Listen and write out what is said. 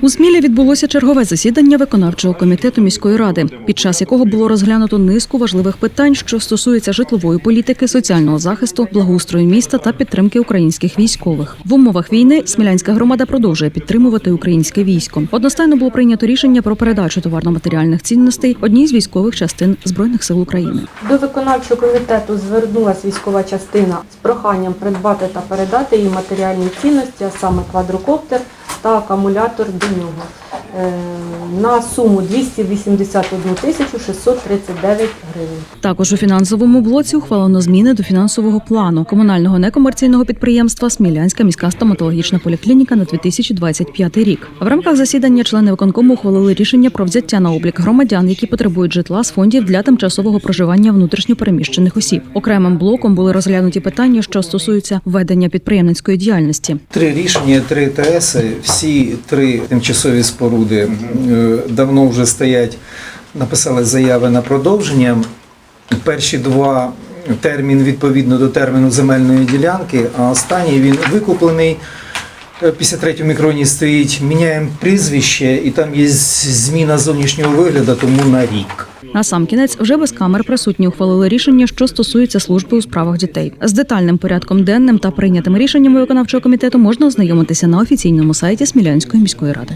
У Смілі відбулося чергове засідання виконавчого комітету міської ради, під час якого було розглянуто низку важливих питань, що стосуються житлової політики, соціального захисту, благоустрою міста та підтримки українських військових. В умовах війни смілянська громада продовжує підтримувати українське військо. Одностайно було прийнято рішення про передачу товарно-матеріальних цінностей одній з військових частин збройних сил України. До виконавчого комітету звернулася військова частина з проханням придбати та передати їй матеріальні цінності, а саме квадрокоптер та акумулятор до нього на суму 281 тисячу 639 гривень. Також у фінансовому блоці ухвалено зміни до фінансового плану комунального некомерційного підприємства Смілянська міська стоматологічна поліклініка на 2025 рік. В рамках засідання члени виконкому ухвалили рішення про взяття на облік громадян, які потребують житла з фондів для тимчасового проживання внутрішньопереміщених осіб. Окремим блоком були розглянуті питання, що стосуються ведення підприємницької діяльності. Три рішення, три ТС, всі три тимчасові споруди е, давно вже стоять, написали заяви на продовження. Перші два термін відповідно до терміну земельної ділянки, а останній він викуплений. Е, 53 мікроні стоїть, міняємо прізвище, і там є зміна зовнішнього вигляду, тому на рік. На сам кінець вже без камер присутні ухвалили рішення, що стосується служби у справах дітей. З детальним порядком денним та прийнятими рішеннями виконавчого комітету можна ознайомитися на офіційному сайті Смілянської міської ради.